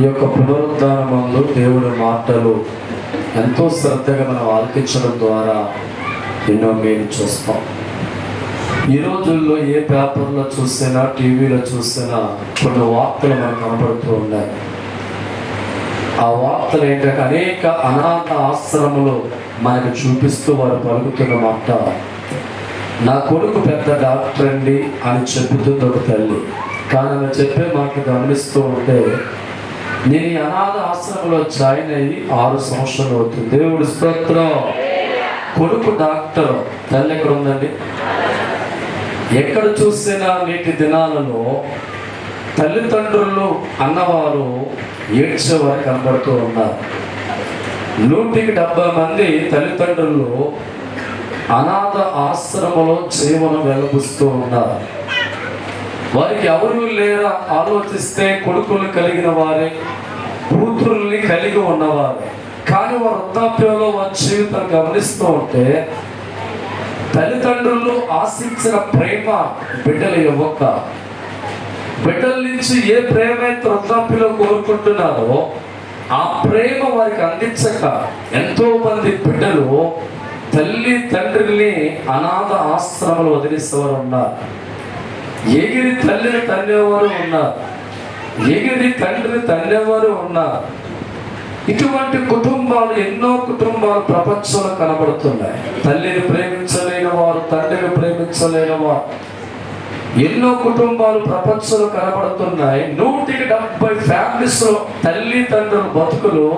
ఈ యొక్క పునరుద్ధానమందు దేవుడి మాటలు ఎంతో శ్రద్ధగా మనం ఆలకించడం ద్వారా ఎన్నో మేలు చూస్తాం. ఈ రోజుల్లో ఏ పేపర్లో చూసినా టీవీలో చూసినా కొన్ని వార్తలు మనకు కనబడుతూ ఉన్నాయి. ఆ వార్తలు ఏంటంటే అనేక అనాథ ఆశ్రములు మనకు చూపిస్తూ వారు పలుకుతున్న మాట. నా కొడుకు పెద్ద డాక్టర్ అండి అని చెబుతుంది ఒక తల్లి. కానీ ఆమె చెప్పే మాట గమనిస్తూ ఉంటే నేను ఈ అనాథ ఆశ్రమంలో జాయిన్ అయ్యి ఆరు సంవత్సరాలు అవుతుంది. దేవుడి స్తోత్రం. కొడుకు డాక్టర్ తల్లి ఎక్కడ ఉందండి? ఎక్కడ చూసినా నేటి దినాలలో తల్లిదండ్రులు అన్నవారు ఏడ్చేవారు కనబడుతూ ఉన్నారు. నూటికి డెబ్బై మంది తల్లిదండ్రులు అనాథ ఆశ్రమంలో జీవనం వెలబుస్తూ ఉన్నారు. వారికి ఎవరు లేరా? ఆలోచిస్తే కొడుకులు కలిగిన వారే కూతురుల్ని కలిగి ఉన్నవారు. కానీ వారు వృద్ధాప్యంలో వారి జీవితం గమనిస్తూ ఉంటే తల్లిదండ్రులు ఆశించిన ప్రేమ బిడ్డలు ఇవ్వక బిడ్డల నుంచి ఏ ప్రేమ అయితే వృద్ధాప్యలో కోరుకుంటున్నారో ఆ ప్రేమ వారికి అందించక ఎంతో మంది బిడ్డలు తల్లి తండ్రిని అనాథ ఆశ్రమాలు వారు ఉన్నారు. ఎగిరి తల్లిని తన్నేవారు ఉన్నారు. ఎగిరి తండ్రి తన్నేవారు ఉన్నారు. ఇటువంటి కుటుంబాలు ఎన్నో కుటుంబాలు ప్రపంచంలో కనబడుతున్నాయి. తల్లిని ప్రేమించలేని వారు తండ్రిని ప్రేమించలేని వారు. ఎన్నో కుటుంబాలు ప్రపంచంలో కనబడుతున్నాయి. నూటికి డెబ్బై ఫ్యామిలీస్ తల్లి తండ్రుల బతుకులు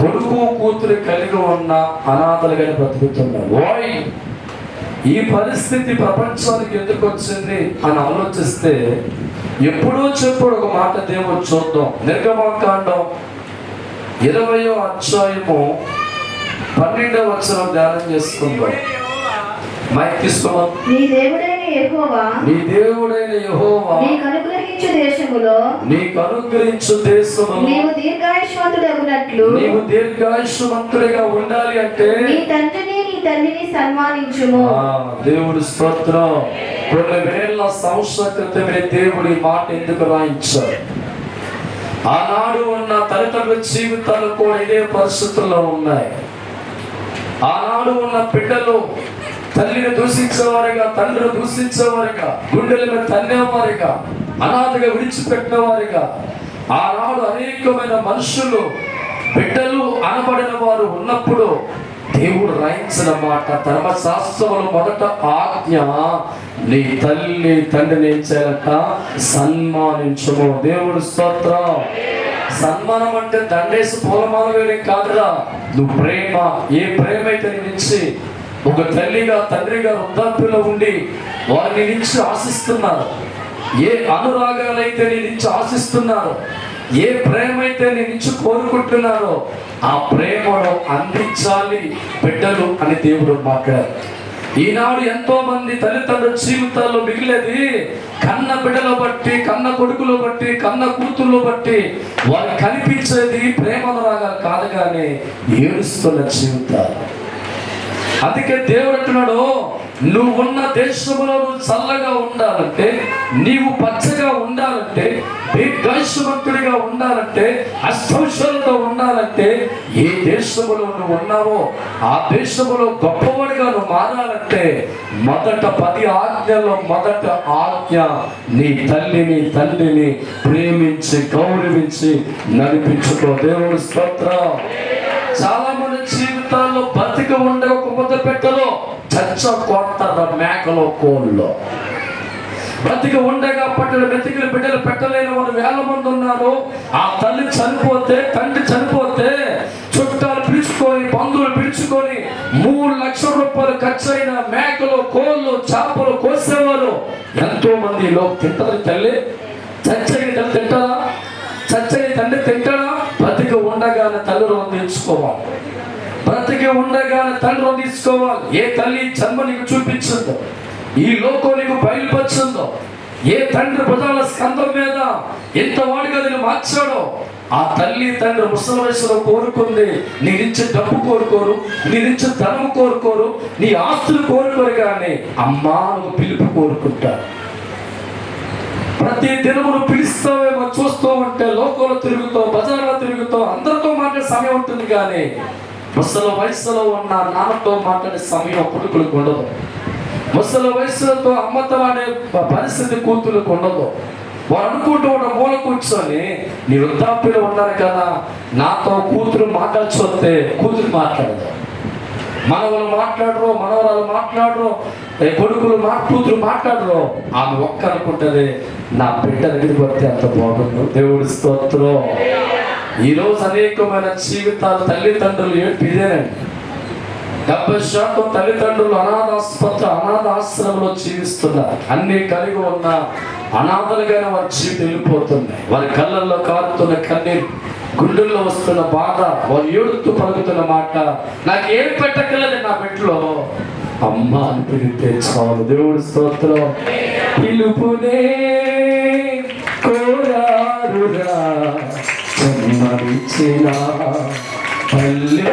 కొడుకు కూతురు కలిగి ఉన్న అనాథలుగా బ్రతుకుతున్నారు ఓయ్ ఈ పరిస్థితి ప్రపంచానికి ఎందుకు వచ్చింది అని ఆలోచిస్తే ఎప్పుడో చెప్పుడు ఒక మాట దేవుడు చూద్దాం. నిర్గమాకాండం ఇరవయో అధ్యాయము పన్నెండవ వచనం ధ్యానం చేసుకుందాం. మైక్ తీసుకోమా? నీ దేవుడైన యెహోవా నీ దేవుడైన యెహోవా నీకు అనుగ్రహించు దేశములో నీకు అనుగ్రహించు దేశము నీవు దీర్ఘాయుష్మంతుడగునట్లు నీవు దీర్ఘాయుష్మంతుడిగా ఉండాలి అంటే నీ తండ్రిని తల్లిని సన్మానించుము. దేవుడు స్తోత్రం. కొన్ని వేల సంవత్సర క్రితమే దేవుడి మాట ఎందుకు రాయించారు ఆనాడు ఉన్న తల్లిదండ్రుల జీవితాలు కూడా ఇదే పరిస్థితుల్లో ఉన్నాయి. ఆనాడు ఉన్న బిడ్డలు తల్లిని దూషించేవారుగా తండ్రిని దూషించేవారుగా గుండెలను తన్నేవారుగా అనాథగా విడిచిపెట్టినవారుగా ఆనాడు అనేకమైన మనుషులు బిడ్డలు అనబడిన వారు ఉన్నప్పుడు దేవుడు రాయించిన మాట ధర్మశాస్త్రములు మొదట ఆజ్ఞ. నీ తల్లి తండ్రిని ఏం చేయాలట? సన్మానించము. దేవుడు స్తోత్రం. సన్మానం అంటే దండేసి పూలమాల వేరే కాదురా. నువ్వు ప్రేమ ఏ ప్రేమ అయితే నుంచి ఒక తల్లిగా తండ్రిగా వృద్ధాప్యలో ఉండి వారిని నుంచి ఆశిస్తున్నారు. ఏ అనురాగాలైతే నీ నుంచి ఆశిస్తున్నారు? ఏ ప్రేమ అయితే నీ నుంచి కోరుకుంటున్నారో ఆ ప్రేమను అందించాలి బిడ్డలు అని దేవుడు మాట్లాడారు ఈనాడు ఎంతో మంది తల్లిదండ్రుల జీవితాల్లో మిగిలేది కన్న బిడ్డలో బట్టి కన్న కొడుకులో బట్టి కన్న కూతుళ్ళు బట్టి వారు కనిపించేది ప్రేమను రాగా కాదు కానీ ఏడుస్తున్న జీవితాలు. అందుకే దేవుడు అంటున్నాడు నువ్వు ఉన్న దేశంలో నువ్వు చల్లగా ఉండాలంటే నీవు పచ్చగా ఉండాలంటే దీర్ఘాయుష్మంతుడిగా ఉండాలంటే అష్టౌషలతో ఉండాలంటే ఏ దేశంలో నువ్వు ఉన్నావో ఆ దేశంలో గొప్పవాడిగా నువ్వు మారాలంటే మొదట పది ఆజ్ఞల్లో మొదట ఆజ్ఞ నీ తల్లిని తండ్రిని ప్రేమించి గౌరవించి నడిపించుకో. దేవుడు స్తోత్రం. చాలా మంది జీవితాల్లో బతికి ఉండే ఒక ముద్ద పెట్టలో చచ్చ కొట్టర మేకలో కోళ్ళు. బ్రతికి ఉండగా పట్టిన బ్రతికిన బిడ్డలు పెట్టలేని వారు వేల మంది ఉన్నారు. ఆ తల్లి చనిపోతే తండ్రి చనిపోతే చుట్టాలు పిలుచుకొని బంధువులు పిలుచుకొని మూడు లక్షల రూపాయలు ఖర్చు అయిన మేకలు కోళ్ళు చేపలు కోసేవారు. ఎంతో మంది లో తింటారు తల్లి. చచ్చని తల్లి తింటారా చచ్చని తండ్రి తింటాడా? బ్రతికి ఉండగానే తల్లి రుణం తీర్చుకోవాలి. బ్రతికి ఉండగానే తల్లి రుణం తీసుకోవాలి ఏ తల్లి జన్మ నీకు చూపించిందో? ఈ లోకం నీకు బయలుపరిచిందో ఏ తండ్రి ప్రజల స్కందం మీద ఎంత వాడిగా నేను మార్చాడో ఆ తల్లి తండ్రి ముసలి వయసులో కోరుకుంది నీ నుంచి డబ్బు కోరుకోరు నీ నుంచి ధనం కోరుకోరు నీ ఆస్తులు కోరుకోరు కానీ అమ్మా నువ్వు పిలుపు కోరుకుంటారు ప్రతి దినమును పిలుస్తావేమో చూస్తూ ఉంటే లోకంలో తిరుగుతూ బజార్లో తిరుగుతూ అందరితో మాట్లాడే సమయం ఉంటుంది కానీ ముసలి వయసులో ఉన్న నాన్నతో మాట్లాడే సమయం కొడుకులకు ఉండదు. ముసలి వయసులతో అమ్మతో ఆడే పరిస్థితి కూతురుకు ఉండదు. వారు అనుకుంటూ ఉన్న మూల కూర్చొని నీ వృద్ధాప్యులు ఉన్నారు కదా నాతో కూతురు మాట్లాడి వస్తే కూతురు మాట్లాడదు. మనవలు మాట్లాడరు మనవరాలు మాట్లాడరు కొడుకులు మా కూతురు మాట్లాడరు. ఆమె ఒక్క అనుకుంటుంది నా బిడ్డ దగ్గరికి వస్తే అంత బాగుండు. దేవుడి స్తోత్రం. ఈరోజు అనేకమైన జీవితాలు తల్లిదండ్రులు ఏడుపు ఇదేనండి. డెబ్బై శాతం తల్లిదండ్రులు అనాథాస్పత్ర అనాథ ఆశ్రమంలో జీవిస్తున్నారు. అన్ని కలిగి ఉన్న అనాథలుగానే వారి జీవితం వెళ్ళిపోతున్నాయి వారి కళ్ళల్లో కారుతున్న కన్నీరు గుండెల్లో వస్తున్న బాధ వారు ఏడుతూ పలుకుతున్న మాట నాకు ఏం పెట్టగలదు నా బిడ్డలో. అమ్మ అని పిలితే చాలు. దేవుడి స్తోత్రం. పిలుపునే కోరారురా జన్మనిచ్చిన పల్లె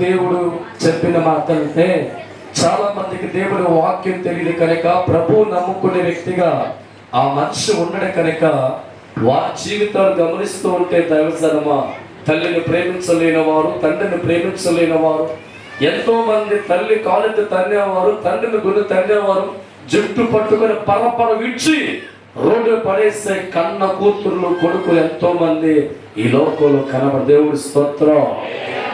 దేవుడు చెప్పిన మాట అంటే చాలా మందికి దేవుడు వాక్యం తెలియదు కనుక ప్రభు నమ్ముకునే వ్యక్తిగా ఆ మనిషి ఉండడం కనుక వారి జీవితాలు గమనిస్తూ ఉంటే దైవజనమా తల్లిని ప్రేమించలేని వారు తండ్రిని ప్రేమించలేని వారు ఎంతో మంది తల్లి కాలెత్తి తన్నేవారు తండ్రిని గుండె తన్నేవారు జుట్టు పట్టుకొని పరపర విడిచి రోడ్డు పడేసే కన్న కూతుర్లు కొడుకులు ఎంతో మంది ఈ లోకంలో కనబడ దేవుడి స్తోత్రం.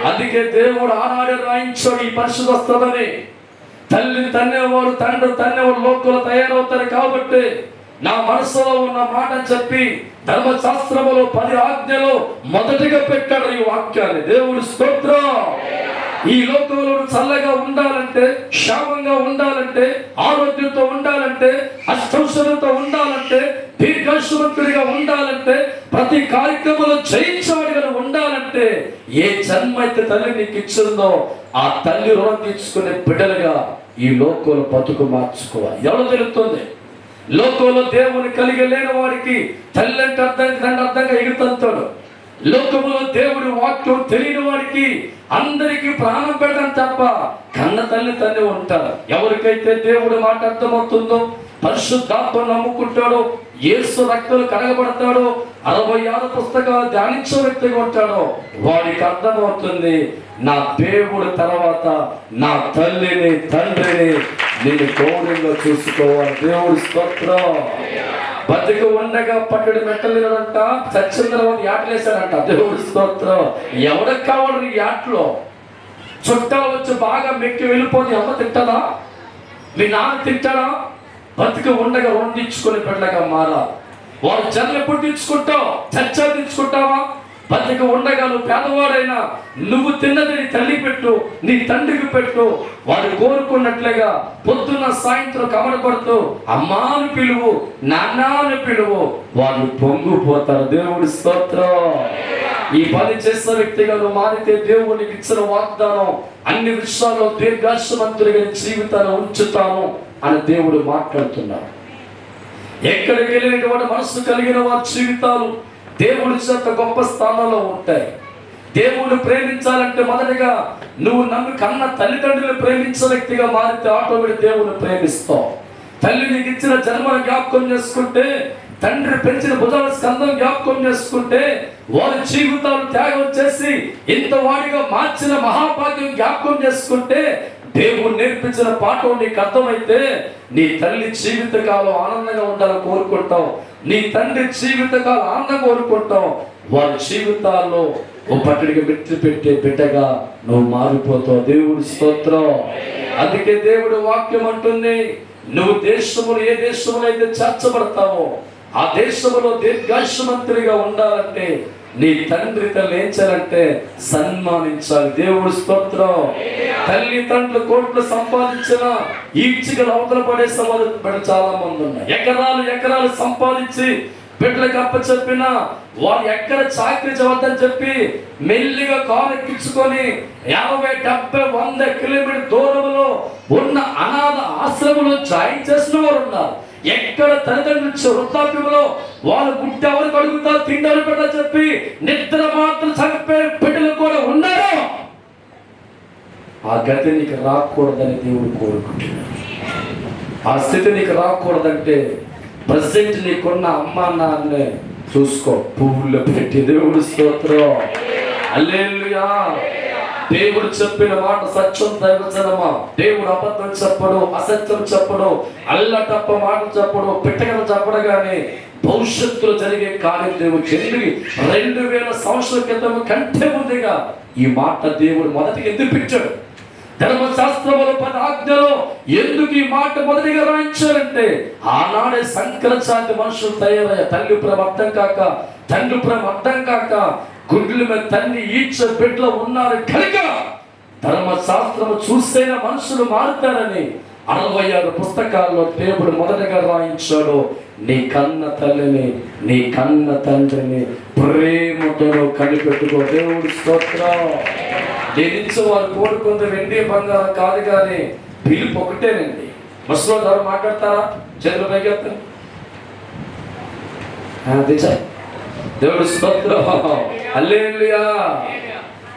అందుకే దేవుడు ఆనాడే రాయించాడు ఈ పరిశుద్ధ స్థలని తల్లిని తన్నేవారు తండ్రి తన్నేవారు లోకంలో తయారవుతారు కాబట్టి నా మనసులో ఉన్న మాట చెప్పి ధర్మశాస్త్రములో పది ఆజ్ఞలో మొదటిగా పెట్టాడు ఈ వాక్యాన్ని. దేవుడి స్తోత్రం. ఈ లోకంలో చల్లగా ఉండాలంటే క్షేమంగా ఉండాలంటే ఆరోగ్యంతో ఉండాలంటే అష్టౌషధంతో ఉండాలంటే దీర్ఘశ్వంతుడిగా ఉండాలంటే ప్రతి కార్యక్రమంలో జయించాడుగా ఉండాలంటే ఏ జన్మ అయితే తల్లి నీకు ఇచ్చిందో ఆ తల్లి రుణం తీర్చుకునే బిడ్డలుగా ఈ లోకంలో బతుకు మార్చుకోవాలి. ఎవరు తెలుస్తుంది? లోకంలో దేవుని కలిగి లేని వారికి తల్లి అంటే అర్థం తండ్రి అర్థంగా ఎగుతంతాడు లోకములో దేవుడి వాక్యం తెలియని వాడికి అందరికీ ప్రాణం పెట్టడం తప్ప కన్న తల్లి తల్లి ఉంటారు. ఎవరికైతే దేవుడి మాట అర్థమవుతుందో పరిశుద్ధాత్మ నమ్ముకుంటాడో ఏసు రక్తలు కడగబడతాడో అరవై ఆరు పుస్తకాలు ధ్యానించే వ్యక్తిగా ఉంటాడో వాడికి అర్థమవుతుంది నా దేవుడి తర్వాత నా తల్లిని తండ్రిని నేను గౌరవంగా చూసుకోవాలి. దేవుడి స్తోత్రం. బతికి ఉండగా పట్టుడు మెట్టలేదంట చచ్చిన తర్వాత యాటలేశాడంట దేవుడు స్తోత్రం. ఎవరికి కావాలి ఈ యాట్లో? చుట్టాలు వచ్చి బాగా మెక్కి వెళ్ళిపోతే అమ్మ తింటారా మీ నాన్న తింటారా బతికి ఉండగా రుణం తీర్చుకొని మారా వారు చదువు ఎప్పుడు తీర్చుకుంటావు? చచ్చా తీర్చుకుంటావా? బతికి ఉండగా నువ్వు పేదవాడైనా నువ్వు తిన్నది నీ తల్లి పెట్టు నీ తండ్రికి పెట్టు. వాడు కోరుకున్నట్లుగా పొద్దున్న సాయంత్రం కమరపడుతూ అమ్మాను పిలువు నాన్నాను పిలువు. వాళ్ళు పొంగిపోతారు. దేవుడి స్తోత్రం. ఈ పని చేసిన వ్యక్తిగా నువ్వు మారితే దేవునికి ఇచ్చిన వాగ్దానం అన్ని విషయాల్లో దీర్ఘాశమంతుడిగా జీవితాన్ని ఉంచుతాను అని దేవుడు మాట్లాడుతున్నాడు. ఎక్కడికి వెళ్ళినటువంటి మనసు కలిగిన వారి జీవితాలు దేవుడి చేత గొప్ప స్థానంలో ఉంటాయి. దేవుడు ప్రేమించాలంటే మొదటిగా నువ్వు నన్ను కన్న తల్లిదండ్రులు ప్రేమించిన వ్యక్తిగా మారితే ఆటోమేటిక్ దేవుని ప్రేమిస్తావు. తల్లి నీకు ఇచ్చిన జన్మను జ్ఞాపకం చేసుకుంటే తండ్రి పెంచిన భుజాల స్కందం జ్ఞాపకం చేసుకుంటే వారి జీవితాలు త్యాగం చేసి ఇంత వాడిగా మార్చిన మహాభాగ్యం జ్ఞాపకం చేసుకుంటే దేవుడు నేర్పించిన పాఠం నీకు అర్థమైతే నీ తల్లి జీవితకాలం ఆనందంగా ఉండాలని కోరుకుంటావు. నీ తండ్రి జీవితకాల ఆనందం కోరుకుంటాం వారి జీవితాల్లో ఓ పట్టడికి మెట్లు పెట్టే బిడ్డగా నువ్వు మారిపోతావు. దేవుడి స్తోత్రం. అందుకే దేవుడు వాక్యం అంటుంది నువ్వు దేశములు ఏ దేశంలో అయితే చేర్చబడతావో ఆ దేశంలో దీర్ఘాయుషమంతుడిగా ఉండాలంటే నీ తండ్రి తల్లి ఏం చేయాలంటే సన్మానించాలి. దేవుడు స్తోత్రం. తల్లితండ్రులు కోట్లు సంపాదించిన ఈచ్చికలు అవతల పడే సమాధానం చాలా మంది ఉన్నాయి ఎకరాలు ఎకరాలు సంపాదించి బిడ్డలకు అప్పచెప్పిన వారు ఎక్కడ చాకరీ చదవద్దని చెప్పి మెల్లిగా కారు ఎక్కించుకొని యాభై డెబ్బై వంద కిలోమీటర్ దూరంలో ఉన్న అనాథ ఆశ్రమంలో జాయిన్ చేసిన వారు ఉన్నారు. ఎక్కడ తల్లిదండ్రులు వృద్ధాప్యంలో వాళ్ళు గుడ్డ ఎవరికి అడుగుతారు తిండారు బిడ్డ చెప్పి నిద్ర మాత్రం చనిపోయే బిడ్డలు కూడా ఉన్నారు. ఆ గతి నీకు రాకూడదని దేవుడు కోరుకుంటున్నాడు. ఆ స్థితి నీకు రాకూడదంటే ప్రజెంట్ నీకున్న అమ్మ నాన్నే చూసుకో. పువ్వులు పెట్టి దేవుడు స్తోత్రం. అల్లెలుయా దేవుడు చెప్పిన మాట సత్యం దైవజనమా? దేవుడు అబద్ధం చెప్పడు అసత్యం చెప్పడు అల్లటప్ప మాట చెప్పడు పిట్టగల చెప్పడగానే భవిష్యత్తులో జరిగే కార్యం దేవుడు ఎందుకు రెండు వేల సంవత్సరాల క్రితం కంటే ముందుగా ఈ మాట దేవుడు మొదటికి ఎందుకు పెట్టాడు ధర్మశాస్త్రముల పద ఆజ్ఞలో ఎందుకు ఈ మాట మొదటిగా రాయించారంటే ఆనాడే సంకరచాతి మనుషులు తయారయ్యా తల్లి ప్రేమ అర్థం కాక తండ్రి ప్రేమ అర్థం కాక గుండెల మీద తల్లి ఈడ్చ బిడ్డలో ఉన్నారు కనుక ధర్మశాస్త్రం చూస్తేనే మనుషులు మారుతారని అరవై ఆరు పుస్తకాల్లో దేవుడు మొదటగా రాయించాడు నీ కన్న తల్లిని నీ కన్న తండ్రిని ప్రేమతో కనిపెట్టుకో. దేవుడు స్తోత్రం. దీనించి వారు కోరుకుంది వెండి బంగారం కాదు కానీ పిలుపు ఒకటేనండి. బస్సులో ధర మాట్లాడతారా? చేతులు పైకెత్తండి దేవుడు స్తోత్రం. హల్లెలూయా.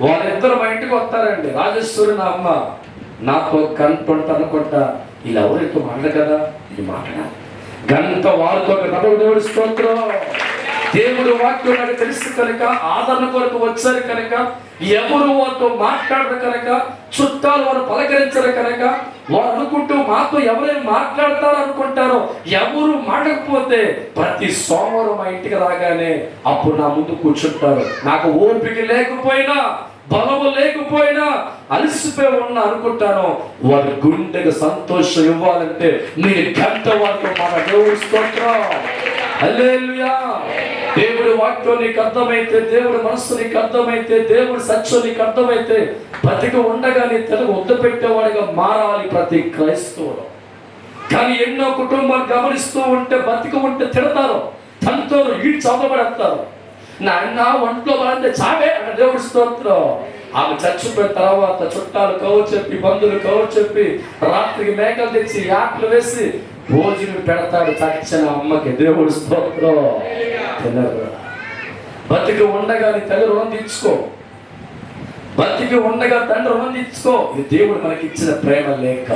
వాళ్ళిద్దరు మా ఇంటికి వస్తారండి. రాజేశ్వరి నా అమ్మ. నాకు కంటుంట అనుకుంటా ఇలా ఎవరితో మాట్లాడ కదా? ఇది మాట్లాడ గంట వారితో నడువు దేవుడు స్తోత్రం. దేవుడు వాక్యం నాకు తెలుసు కనుక ఆదరణ కొరకు వచ్చారు కనుక ఎవరు వారితో మాట్లాడరు కనుక చుట్టాలు వారు పలకరించరు కనుక వారు అనుకుంటూ మాతో ఎవరైనా మాట్లాడతారు అనుకుంటారో ఎవరు మాడకపోతే ప్రతి సోమవారం మా ఇంటికి రాగానే అప్పుడు నా ముందు కూర్చుంటారు. నాకు ఓపిక లేకపోయినా బలము లేకపోయినా అలసిపోయి ఉన్నా అనుకుంటాను. వారి గుండెకు సంతోషం ఇవ్వాలంటే నేను గంట వారితో మన దేవుడు స్తోత్రం. హల్లెలూయా. దేవుడి వాక్యం నీకు అర్థమైతే దేవుడి మనస్సు నీకు అర్థమైతే దేవుడి సత్యం నీకు అర్థమైతే బతికి ఉండగా నీ తెలుగు వద్ద పెట్టేవాడిగా మారాలి ప్రతి క్రైస్తవుడు. కానీ ఎన్నో కుటుంబాలు గమనిస్తూ ఉంటే బతికి ఉంటే తిడతారు. తనతో ఈడ్చి చదవబడతారు. నాన్న ఒంట్లో వాళ్ళంటే చావే అన్న దేవుడి స్తోత్రం. ఆమె చచ్చిపోయిన తర్వాత చుట్టాలు కవర్ చెప్పి బంధువులు కవర్ చెప్పి రాత్రికి మేకలు తెచ్చి యాట్లు వేసి భోజనం పెడతాడు చచ్చిన అమ్మకి. దేవుడి స్తోత్రం. తినరు బతికి ఉండగా నీ తల్లి రుణం తీర్చుకో బతికి ఉండగా తండ్రి రుణం తీర్చుకో ఇది దేవుడు మనకి ఇచ్చిన ప్రేమ లేక.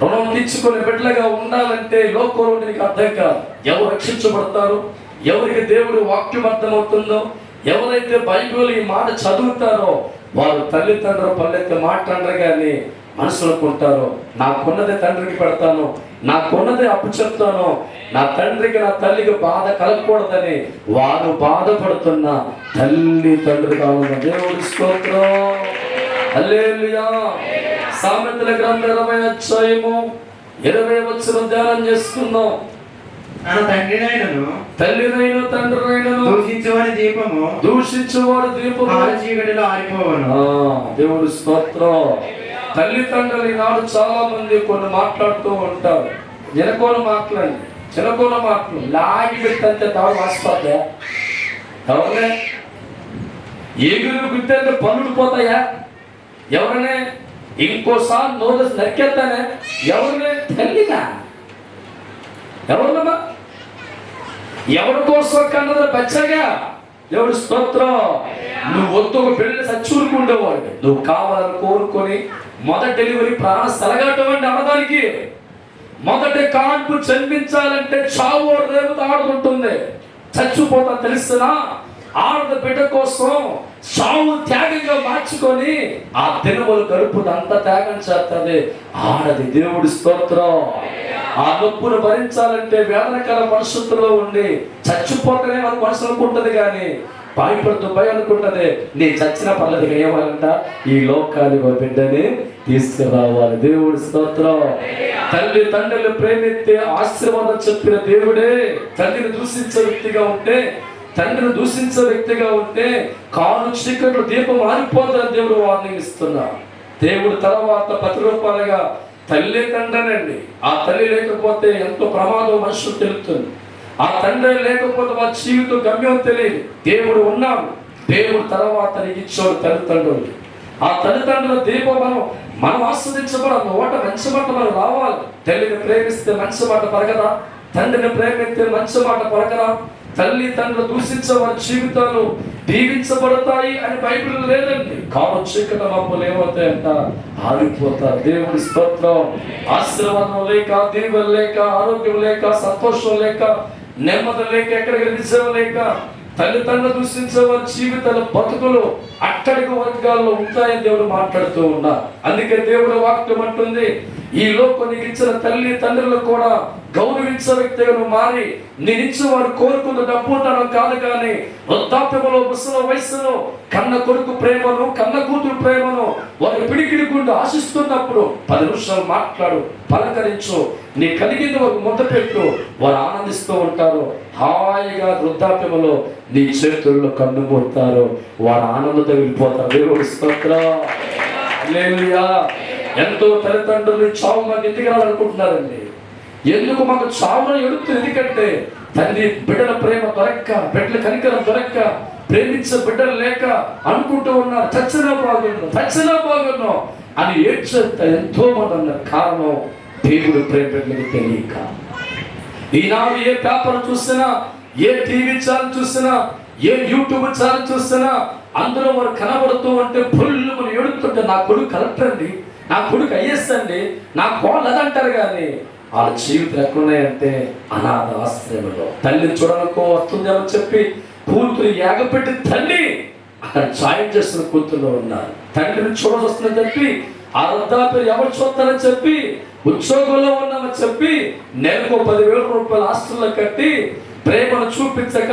రుణం తీర్చుకునే బిడ్డలుగా ఉండాలంటే లోకంలో నీకు అర్థం కాదు. ఎవరు రక్షించబడతారు? ఎవరికి దేవుడు వాక్యం అర్థమవుతుందో ఎవరైతే బైబిల్ ఈ మాట చదువుతారో వారు తల్లిదండ్రులు పల్లెత్తి మాట్లాడరు కానీ మనసులో అనుకుంటారు నాకున్నది తండ్రికి పెడతాను నాకున్నది అప్పు చెప్తాను. నా తండ్రికి నా తల్లికి బాధ కలగకూడదని వారు బాధపడుతున్న తల్లి తండ్రి కావున దేవుడి స్తోత్రం. హల్లెలూయా. సామెతల గ్రంథం ఇరవై అధ్యాయము ఇరవై వచ్చిన ధ్యానం చేసుకుందాం తన తండ్రినైనను తల్లినైన తండ్రినైనను దూషించువాని దీపము దూషించేవాడు దీపము ఆరిపోవను. దేవుడు స్తోత్రం. తల్లిదండ్రులు ఈనాడు చాలా మంది కొన్ని మాట్లాడుతూ ఉంటారు. జనకోన మాట్లాడి చిన్నకోన మాటలు. లాగి పెట్టంతే తాడు మాసిపోతాయా అవునే ఎగురు గుద్దేంత పనులు పోతాయా? ఎవరనే? ఇంకోసారి నోరు నరికేస్తానే? ఎవరినే? తల్లినా? ఎవరినమ్మా? ఎవరి కోసం కన్నది బచ్చగా ఎవరు స్తోత్రం? నువ్వు వద్దు ఒక బిడ్డ సచ్చూరుకుండేవాడు నువ్వు కావాలని కోరుకొని మొదటి డెలివరీ ప్రాణ సలగాటం అన్నదానికి మొదటి కాన్పు జన్మించాలంటే చావు రేపు ఆడుతుంటుంది. చచ్చిపోతా తెలుస్తున్నా ఆడద బిడ్డ కోసం చావు త్యాగంగా మార్చుకొని ఆ దినములు కడుపు అంత త్యాగం చేస్తుంది. ఆడది దేవుడి స్తోత్రం. ఆ నొప్పును భరించాలంటే వేదనకర పరిస్థితుల్లో ఉండి చచ్చిపోతేనే మనకు మనసు అనుకుంటుంది కానీ భయపడుతూ భయం అనుకుంటది నేను చచ్చిన పర్లేదు ఏమాలంట ఈ లోకాన్ని ఒక బిడ్డని తీసుకురావాలి. దేవుడు స్తోత్రం. తల్లి తండ్రిని ప్రేమిస్తే ఆశీర్వాదం చెప్పిన దేవుడే తల్లిని దూషించే వ్యక్తిగా ఉంటే తండ్రిని దూషించే వ్యక్తిగా ఉంటే కాను చీకట్లు దీపం ఆరిపోతుందని దేవుడు వార్నింగ్ ఇస్తున్నా దేవుడు తర్వాత పది తల్లి తండ్రనండి. ఆ తల్లి లేకపోతే ఎంతో ప్రమాదం మనుషులు తెలుస్తుంది. ఆ తండ్రి లేకపోతే మా జీవితం గమ్యం తెలియదు. దేవుడు ఉన్నాడు. దేవుడు తర్వాత ఇచ్చాడు తల్లిదండ్రులు ఆ తల్లిదండ్రుల దీపం మనం మనం ఆస్వాదించబడాలి ఓట మంచి మాట మనం రావాలి. తల్లిని ప్రేమిస్తే మంచి మాట పరగదా తండ్రిని ప్రేమిస్తే మంచి మాట పరగరా తల్లి తండ్రి దూషించే వారి జీవితాలు దీవించబడతాయి అని బైబిల్ లేదండి. కావు చీకట మబ్బులు ఏమవుతాయంట ఆగిపోతారు దేవుడి స్తోత్రం. ఆశీర్వాదం లేక దీవెలు లేక ఆరోగ్యం లేక సంతోషం లేక నెమ్మది లేక ఎక్కడ నిజం లేక తల్లిదండ్రులు దూషించే వారి జీవితాల బతుకులు అట్టడిక వర్గాల్లో ఉంటాయని దేవుడు మాట్లాడుతూ ఉన్నారు. అందుకే దేవుడు వాక్యం అంటుంది ఈ లోపం నీకు ఇచ్చిన తల్లి తండ్రులు కూడా గౌరవించే వ్యక్తిగా మారి నేను ఇచ్చిన వారు కోరుకున్న డబ్బు తనం కాదు కానీ వృద్ధాప్యములో ముసల వయసులో కన్న కొడుకు ప్రేమను కన్న కూతురు ప్రేమను వారి పిడికిడికుండా ఆశిస్తున్నప్పుడు పది నిమిషాలు మాట్లాడు పలకరించు. నీ కలిగింది ఒక ముద్ద పెట్టు. వారు ఆనందిస్తూ ఉంటారు. హాయిగా వృద్ధాప్యములో నీ చేతుల్లో కన్ను మూడతారు. వారు ఆనందంతో వెళ్ళిపోతారు. దేవుడు స్తోత్రం. ఎంతో తల్లిదండ్రులు చావు మాకు ఎందుకు రావాలనుకుంటున్నారండి ఎందుకు మాకు చావును ఎడుతుంది ఎందుకంటే తండ్రి బిడ్డల ప్రేమ దొరక్క బిడ్డల కనికరం దొరక్క ప్రేమించే బిడ్డలు లేక అనుకుంటూ ఉన్నారు. చచ్చినా బాగున్నాం చచ్చినా బాగున్నాం అని ఏడ్చేంత ఎంతో మంది అన్నారు. కారణం దేవుడు ప్రేమ తెలియక. ఈనాడు ఏ పేపర్ చూసినా ఏ టీవీ ఛానల్ చూసినా ఏ యూట్యూబ్ ఛానల్ చూసినా అందులో వారు కనబడుతూ ఉంటే ఫుల్ మనం ఏడుతుంటే నా కొడుకు కలెక్టర్ అండి. నా కొడుకు ఐఎస్ అండి. నా కోళ్ళు అదంటారు కానీ వాళ్ళ జీవితం ఎక్కడున్నాయంటే అనాథ ఆశ్రయంలో తల్లి చూడనుకో వస్తుందేమో చెప్పి కూతురు ఏగపెట్టి తల్లి అక్కడ జాయిన్ చేస్తున్న కూతురులో ఉన్నారు. తండ్రిని చూడవస్తుందని చెప్పి ఆ వృద్ధాప్యులు ఎవరు చూస్తారని చెప్పి ఉద్యోగంలో ఉన్నామని చెప్పి నెలకు పదివేల రూపాయల ఆస్తుల్లో కట్టి ప్రేమను చూపించక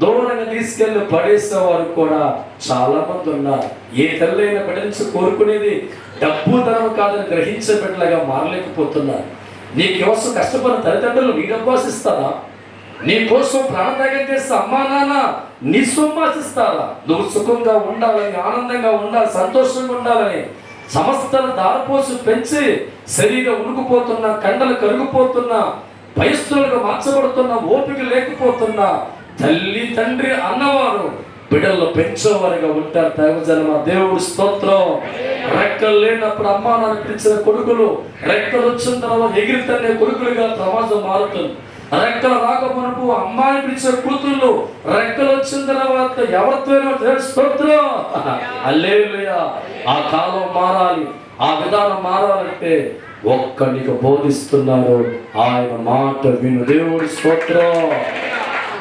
దూరంగా తీసుకెళ్ళి పడేసేవారు కూడా చాలా మంది ఉన్నారు. ఏ తల్లి అయినా కోరుకునేది డబ్బు ధనం కాదని గ్రహించే బిడ్డలుగా మారలేకపోతున్నారు. నీ కోసం కష్టపడిన తల్లిదండ్రులు నీ డబ్బు ఆశిస్తారా? నీ కోసం ప్రాణత్యాగం చేస్తే అమ్మా నాన్న నీ సొమ్ము ఆశిస్తారా? నువ్వు సుఖంగా ఉండాలని ఆనందంగా ఉండాలి సంతోషంగా ఉండాలని సమస్తను దారిపోసి పెంచి శరీరం ఉనుకుపోతున్న కండలు కరిగిపోతున్నా వయస్సులుగా మార్చబడుతున్న ఓపిక లేకపోతున్నా తల్లి తండ్రి అన్నవారు బిడ్డల్లో పెంచేవారిగా ఉంటారు. దైవజనమ దేవుడి స్తోత్రం. రెక్కలు లేనప్పుడు అమ్మా నాన్న పిలిచిన కొడుకులు రెక్కలు వచ్చిన తర్వాత ఎగిరితనే కొడుకులుగా ప్రమాదం మారుతుంది. రెక్కలు రాకమునపు అమ్మాయిని పిలిచిన కూతుళ్ళు రెక్కలు వచ్చిన తర్వాత ఎవరితో దేవుడి స్తోత్రం. అల్లేలుయా ఆ కాలం మారాలి. ఆ విధానం మారాలంటే ఒక్కడికి బోధిస్తున్నారు ఆయన మాట విను. దేవుడి స్తోత్రం.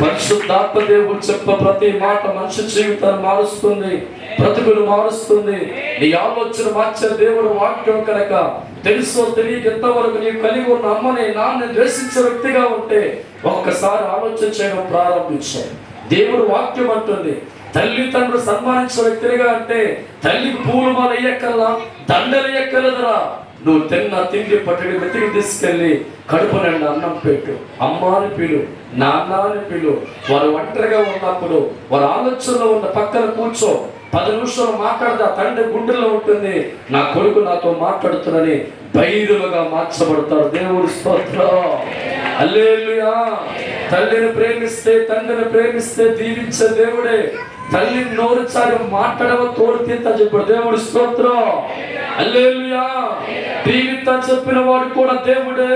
పరిశుద్ధాత్మ దేవుడు చెప్ప ప్రతి మాట మనిషి జీవితాన్ని మారుస్తుంది బ్రతుకులు మారుస్తుంది. నీ ఆలోచన మార్చే దేవుడు వాక్యం కనుక తెలుసో తెలియక ఎంతవరకు నీవు కలిగి ఉన్న అమ్మని నాన్న ద్వేషించే వ్యక్తిగా ఉంటే ఒక్కసారి ఆలోచన చేయడం ప్రారంభించాయి దేవుడు వాక్యం అంటుంది తల్లిదండ్రులు సన్మానించిన వ్యక్తిగా అంటే తల్లికి పూలు మాల ఎక్కల్లా దండలు ఎక్కలదురా నువ్వు తిన్న తిండి పట్టడి వెతికి తీసుకెళ్ళి కడుపు నిండా అన్నం పెట్టు. అమ్మాని పిలు నాన్నని పిలు వారు ఒంటరిగా ఉన్నప్పుడు వారి ఆలోచనలో ఉన్న పక్కన కూర్చో. పది నిమిషాలు మాట్లాడదా? తండ్రి గుండెల్లో ఉంటుంది. నా కొడుకు నాతో మాట్లాడుతున్నని బైరులుగా మార్చబడతారు దేవుడు స్తోత్రం. అల్లేలుయా తల్లిని ప్రేమిస్తే తండ్రిని ప్రేమిస్తే దీవించే దేవుడే. తల్లి నోరు చారి మాట్లాడవ తోడు తీత చెప్పాడు. దేవుడు స్తోత్రం. అల్లేలుయా దీవిత చెప్పిన వాడు కూడా దేవుడే.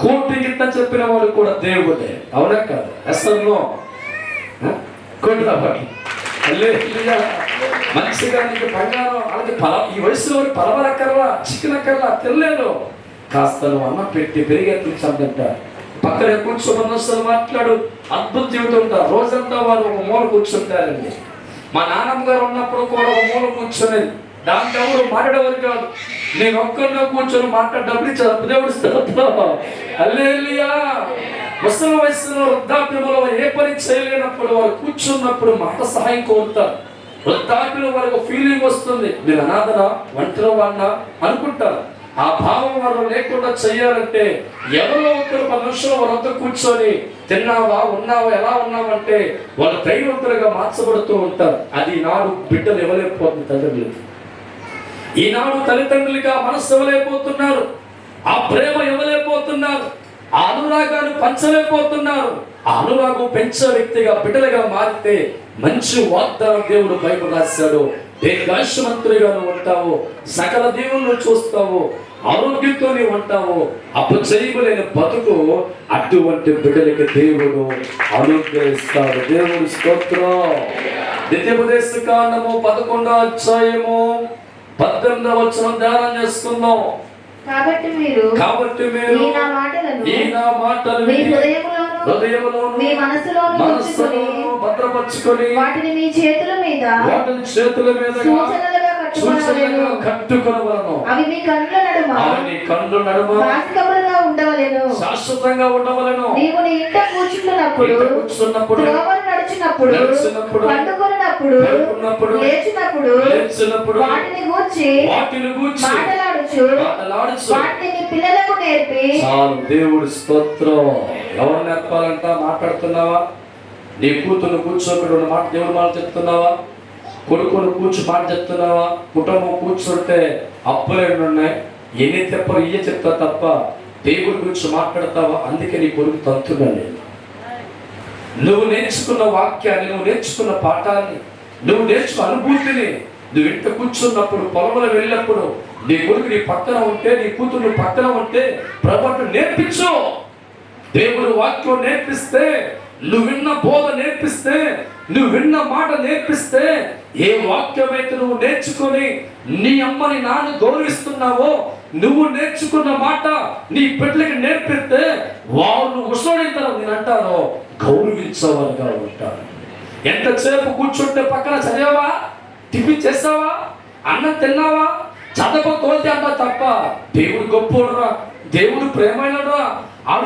కోటి గిత్త చెప్పిన వాడు కూడా దేవుడే. అవునా కాదు? అసలు కోటి రాబట్టి మంచిగా నీకు బంగారం అలాగే పల ఈ వయసులో పలవరక్కర్లా చికెనక్కర్లా తినలేదు కాస్త అన్న పెట్టి పెట్టి పెరిగెత్తించాలంట పక్కన కూర్చోమన్న అసలు మాట్లాడు. అద్భుత జీవితం ఉంటారు రోజంతా వారు ఒక మూల కూర్చుంటారండి మా నాన్నమ్మ గారు ఉన్నప్పుడు కూడా ఒక మూల కూర్చునేది. దాంట్లో ఎవరు మాట్లాడేవారు కాదు. నేను ఒక్కరిలో కూర్చొని మాట్లాడేటప్పుడు చదువు ఇచ్చాను దేవుడు స్తోత్రం ముసలి వయసులో వృద్ధాప్యంలో ఏ పని చేయలేనప్పుడు వారు కూర్చున్నప్పుడు మాట సహాయం కోరుతారు. వృద్ధాప్యంలో వారికి ఫీలింగ్ వస్తుంది. నేను అనాథనా ఒంటరి వాడినా అనుకుంటారు. ఆ భావం వారు లేకుండా చేయాలంటే ఎవరో ఒకరు పది నిమిషాలు కూర్చొని తిన్నావా ఉన్నావా ఎలా ఉన్నావంటే వాళ్ళు దైవంతులుగా మార్చబడుతూ ఉంటారు. అది నాడు బిడ్డలు ఇవ్వలేకపోతుంది తల్లిదండ్రులు. ఈనాడు తల్లిదండ్రులుగా మనస్సు ఇవ్వలేకపోతున్నారు. ఆ ప్రేమ ఇవ్వలేకపోతున్నారు. ఆ అనురాగాన్ని పంచలేకపోతున్నారు. ఆ అనురాగం పెంచే వ్యక్తిగా బిడ్డలుగా మారితే మంచి వాగ్దానం దేవుడు బయట రాశాడు. దీర్ఘాయుష్మంతుడిగా నువ్వు ఉంటావు సకల దేవుళ్ళు చూస్తావు ఆరోగ్యంతో నీవు ఉంటావు అప్పుడు చేయలేని బతుకు అటువంటి బిడ్డలకి దేవుడు అనుగ్రహిస్తాడు దేవుడు స్తోత్రం. ద్వితీయోపదేశ కాండము పదకొండో అధ్యాయము పద్దెనిమిదవ వచ్చిన ధ్యానం చేసుకుందాం కాబట్టి మీరు కాబట్టి మీరు ఈ నా మాటలను ఈ నా మాటలు మీ హృదయములోను మీ ఉంచుకొని భద్రపరుచుకొని వాటిని మీ చేతుల మీద వాటిని చేతుల మీద సూచనలుగా కట్టుకొనవలను. అవి మీ కన్నుల నడుమ. అవని కళ్ళు నడుమ. బాసికములుగా ఉండవలెను. శాశ్వతంగా ఉండవలను. నీవు నీ ఇంట కూర్చున్నప్పుడు త్రోవను నడుచున్నప్పుడు పడుకున్నప్పుడు, లేచినప్పుడు లేచినప్పుడు వాటిని గూర్చి వాటిని గూర్చి మాటలాడుచు వాటిని మీ పిల్లలకు నేర్పి. చాలు దేవుడి స్తోత్రం. ఎవరు నేర్పాలంట? మాట్లాడుతున్నావా? నీ కూతురు కూర్చోబెట్టి రెండు మాట దేవుడు మాట చెప్తున్నావా? కొడుకును కూర్చు మాట చెప్తున్నావా? కుటుంబం కూర్చుంటే అప్పులు ఎన్ని ఉన్నాయి ఎన్ని తెప్పలు ఇయ్య చెప్తా తప్ప దేవుడి గురించి మాట్లాడతావా? అందుకే నీ కొడుకు తంతున్నా నేను. నువ్వు నేర్చుకున్న వాక్యాన్ని నువ్వు నేర్చుకున్న పాఠాన్ని నువ్వు నేర్చుకున్న అనుభూతిని నువ్వు ఇంట కూర్చున్నప్పుడు పొలంలో వెళ్ళినప్పుడు నీ కొడుకు నీ పక్కన ఉంటే నీ కూతురు పక్కన ఉంటే ప్రభుత్వం నేర్పించు. దేవుడు వాక్యం నేర్పిస్తే నువ్వు విన్న బోధ నేర్పిస్తే నువ్వు విన్న మాట నేర్పిస్తే ఏ వాక్యమైతే నువ్వు నేర్చుకొని నీ అమ్మని నాన్న గౌరవిస్తున్నావో నువ్వు నేర్చుకున్న మాట నీ బిడ్డలకి నేర్పిస్తే వాళ్ళు ఉసోడిన తర్వాత నేను అంటాను గౌరవించేవారుగా ఉంటారు. ఎంతసేపు కూర్చుంటే పక్కన చదివావా? టిఫిన్ చేసావా అన్నం తిన్నావా? చదవ తోలితే అంటా తప్ప దేవుడు గొప్పోడురా దేవుడు ప్రేమైనరా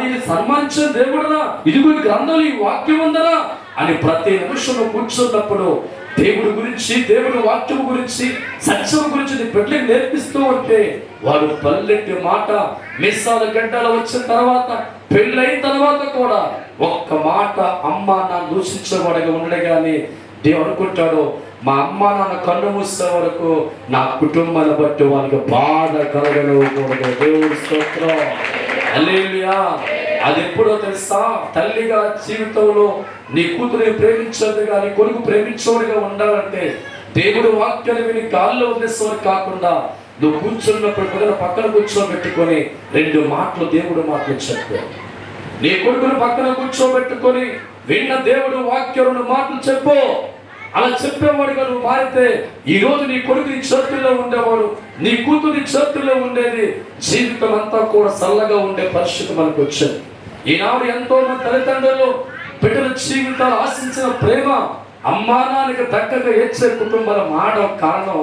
ఇది సన్మానించిన దేవుడురా ఇదిగో ఈ గ్రంథంలో ఈ వాక్యం ఉందరా అని ప్రతి నిమిషం కూర్చున్నప్పుడు దేవుడి గురించి దేవుడి వాక్యం గురించి సత్యం గురించి నీ బిడ్డలకు నేర్పిస్తూ ఉంటే వాడు పల్లెటి మాట మిస్సాల గంటలు వచ్చిన తర్వాత పెళ్ళైన తర్వాత కూడా ఒక్క మాట అమ్మ నా దూషించబడగా ఉండే కానీ దేవుడు అనుకుంటాడు మా అమ్మ నాన్న కన్ను మూసే వరకు నా కుటుంబాన్ని బట్టి వాళ్ళకి బాధ కలగలకూడదు దేవుడి స్తోత్రం. హల్లెలూయా. అది ఎప్పుడో తెలుసా? తల్లిగా జీవితంలో నీ కూతురిని ప్రేమించదు కానీ కొడుకు ప్రేమించోడిగా ఉండాలంటే దేవుడు వాక్యాలు విని గాల్లో వదిలేసేవారు కాకుండా నువ్వు కూర్చున్నప్పుడు పిల్లల పక్కన కూర్చోబెట్టుకొని రెండు మాటలు దేవుడు మాటలు చెప్పావు నీ కొడుకును పక్కన కూర్చోబెట్టుకొని విన్న దేవుడు వాక్యం మాటలు చెప్పు. అలా చెప్పేవాడుగా నువ్వు మారితే ఈ రోజు నీ కొడుకు నీ చేతుల్లో ఉండేవాడు. నీ కూతురు నీ చేతుల్లో ఉండేది జీవితం అంతా కూడా చల్లగా ఉండే పరిస్థితి మనకు వచ్చింది. ఈనాడు ఎంతో మంది తల్లిదండ్రులు బిడ్డల జీవితాలు ఆశించిన ప్రేమ అమ్మానానికి దక్కగా ఏడ్చే కుటుంబాలు మాడవ కారణం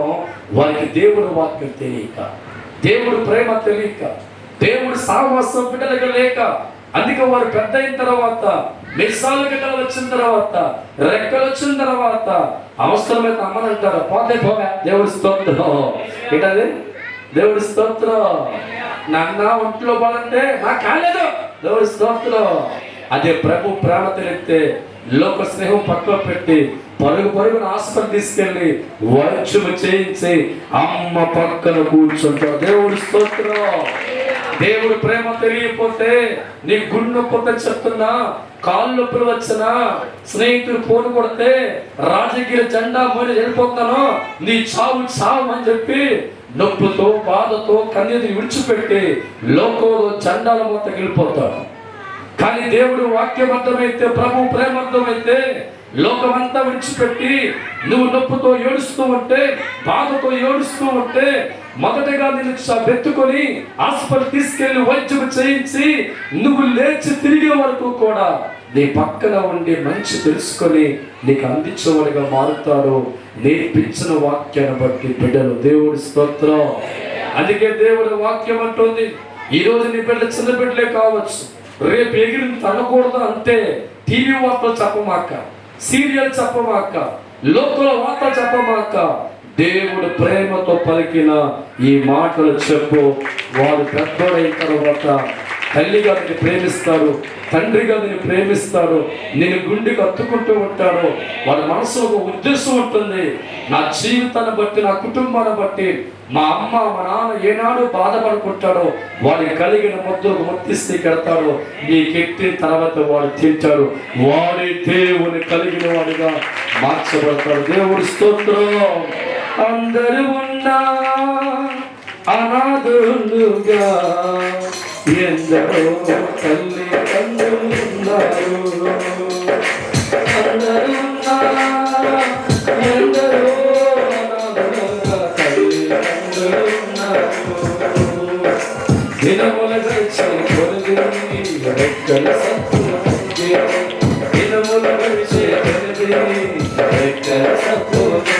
వారికి దేవుడు వాక్యం తెలియక దేవుడు ప్రేమ తెలియక దేవుడు సాహసం బిడ్డలకు లేక అందుకే వారు పెద్ద అయిన తర్వాత మిసాలు గిట్టలు వచ్చిన తర్వాత రెక్కలు వచ్చిన తర్వాత అవసరమైతే అమ్మని అంటారు. పోతే పోగా దేవుడి స్తోత్రం. ఏంటది? దేవుడి స్తోత్రం. నాన్న ఒంట్లో బాగుంటే నాకు కాలేదు. దేవుడి స్తోత్రం. అదే ప్రభు ప్రేమ తెలిస్తే లోక స్నేహం పక్కన పెట్టి పరుగు పరుగున ఆసుపత్రి తీసుకెళ్ళి వైద్యము చేయించి అమ్మ పక్కన కూర్చుంటాడు దేవుడి స్తోత్రం. దేవుడు ప్రేమ తెలియకపోతే నీ గుండె నొప్పి చెప్తున్నా కాళ్ళు నొప్పులు వచ్చినా స్నేహితులు ఫోన్ కొడితే రాజకీయ జెండా మరి వెళ్ళిపోతాను నీ చావు చావు అని చెప్పి నొప్పులతో బాధతో కన్నీరు విడిచిపెట్టి లోకంలో జెండాల మొత్తం వెళ్ళిపోతాడు కానీ దేవుడు వాక్యబద్ధమైతే ప్రభు ప్రేమర్థమైతే లోకమంతా విడిచిపెట్టి నువ్వు నొప్పుతో ఏడుస్తూ ఉంటే బాధతో ఏడుస్తూ ఉంటే మొదటగా నేను వెతుకొని హాస్పిటల్ తీసుకెళ్ళి వైద్యం చేయించి నువ్వు లేచి తిరిగే వరకు కూడా నీ పక్కన ఉండి మంచి తెలుసుకొని నీకు అందించేవాడిగా మారుతాడు నేర్పించిన వాక్యాన్ని బట్టి బిడ్డలు దేవుడి స్తోత్రం. అందుకే దేవుడి వాక్యం అంటుంది ఈ రోజు నీ బిడ్డ చిన్న బిడ్డలే కావచ్చు. రేపు ఎగిరి తనకూడదు అంతే టీవీ వార్తలు చెప్పమాక సీరియల్ చెప్పమాక లోకల వార్తలు చెప్పమాక దేవుడు ప్రేమతో పలికిన ఈ మాటలు చెప్పు. వారు పెద్దోడైన తర్వాత తల్లి గారిని ప్రేమిస్తారు తండ్రి గారిని ప్రేమిస్తారు నేను గుండెకి అత్తుకుంటూ ఉంటాడు వాళ్ళ మనసు ఒక ఉద్దేశం ఉంటుంది. నా జీవితాన్ని బట్టి నా కుటుంబాన్ని బట్టి మా అమ్మ మా నాన్న ఏనాడు బాధపడుకుంటాడో వాడికి కలిగిన ముద్దులకు ముత్తిస్తే కడతాడు నీకెట్టిన తర్వాత వాడు తింటాడు వాడి దేవుని కలిగిన వాడిగా మార్చబడతాడు దేవుడి స్తోత్రం. అందరూ ఉన్నా అనాథులుగా. ఎందరో తల్లి తండ్రులున్నారు అందరూ ఉన్నా ఎందరో అనాథులుగా. తల్లి తండ్రులున్నారు దినముల గడిచి కొలిది రెక్కల సత్తులకి దినముల గడిచి కొలిది. రెక్కల సత్తులకి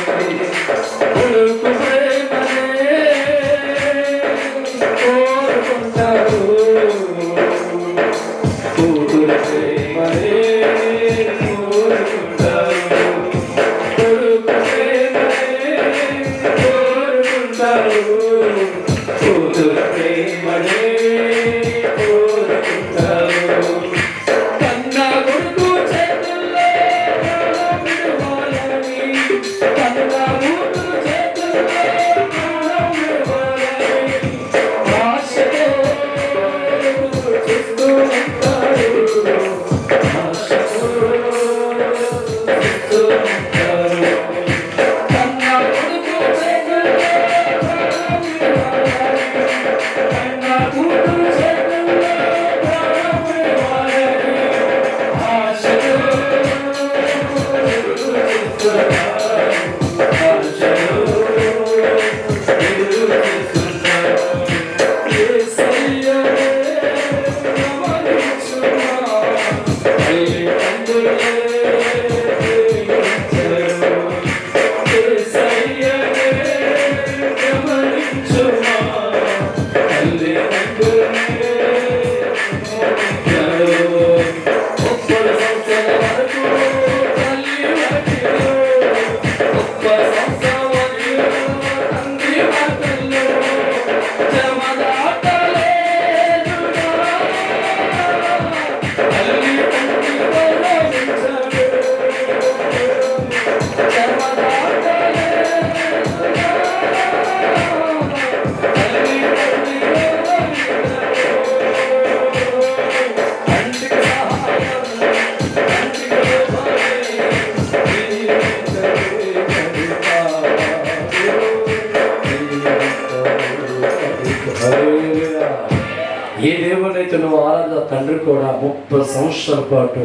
ఏ దేవుడైతే నువ్వు ఆరాధ తండ్రి కూడా ముప్పై సంవత్సరాల పాటు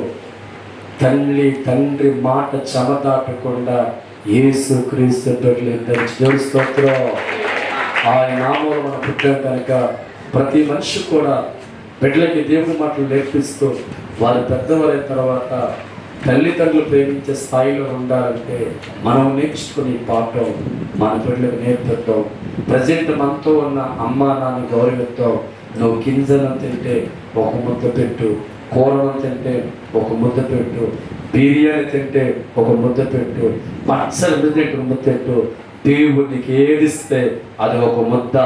తల్లి తండ్రి మాట చెమదాటకుండా ఏసు క్రీస్తు బిడ్డలు స్తోత్రం. ఆయన నామంలో మనం పుట్టాం కనుక ప్రతి మనిషి కూడా బిడ్డలకి దేవుని మాటలు నేర్పిస్తూ వారు పెద్దవారైన తర్వాత తల్లిదండ్రులు ప్రేమించే స్థాయిలో ఉండాలంటే మనం నేర్చుకుని పాఠం మన బిడ్డలకు నేర్పిద్దాం. ప్రజెంట్ మనతో ఉన్న అమ్మ నాన్న గౌరవిద్దాం. నువ్వు గింజలను తింటే ఒక ముద్ద పెట్టు కూరలు తింటే ఒక ముద్ద పెట్టు బిర్యానీ తింటే ఒక ముద్ద పెట్టు పచ్చలు తింటే ముద్ద పెట్టు. దేవుడికి ఏదిస్తే అది ఒక ముద్ద.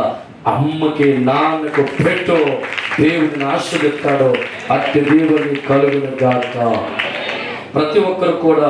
అమ్మకి నాన్నకు పెట్టు. దేవుడిని ఆశ్రదిస్తాడు అట్టి దేవుడిని కలుగును గాక. ప్రతి ఒక్కరు కూడా